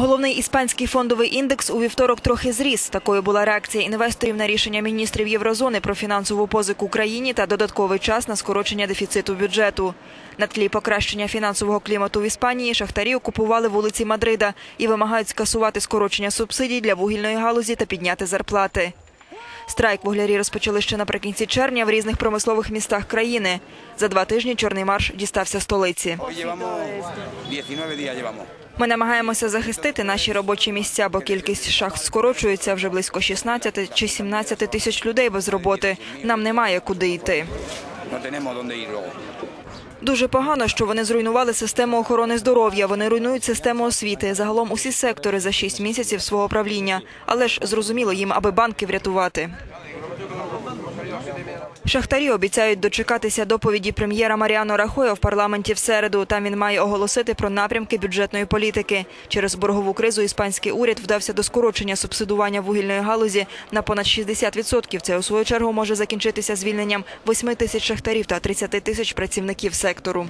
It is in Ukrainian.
Головний іспанський фондовий індекс у вівторок трохи зріс. Такою була реакція інвесторів на рішення міністрів Єврозони про фінансову позику Україні та додатковий час на скорочення дефіциту бюджету. На тлі покращення фінансового клімату в Іспанії шахтарі окупували вулиці Мадрида і вимагають скасувати скорочення субсидій для вугільної галузі та підняти зарплати. Страйк вуглярі розпочали ще наприкінці червня в різних промислових містах країни. За два тижні чорний марш дістався столиці. Hoy llevamos 19 días llevamos. Ми намагаємося захистити наші робочі місця, бо кількість шахт скорочується вже близько 16 чи 17 тисяч людей без роботи. Нам немає куди йти. No tenemos dónde ir. Дуже погано, що вони зруйнували систему охорони здоров'я. Вони руйнують систему освіти. Загалом усі сектори за шість місяців свого правління. Але ж зрозуміло їм, аби банки врятувати. Шахтарі обіцяють дочекатися доповіді прем'єра Маріано Рахоя в парламенті в середу. Там він має оголосити про напрямки бюджетної політики. Через боргову кризу іспанський уряд вдався до скорочення субсидування вугільної галузі на понад 60%. Це у свою чергу може закінчитися звільненням 8 тисяч шахтарів та 30 тисяч працівників сектору.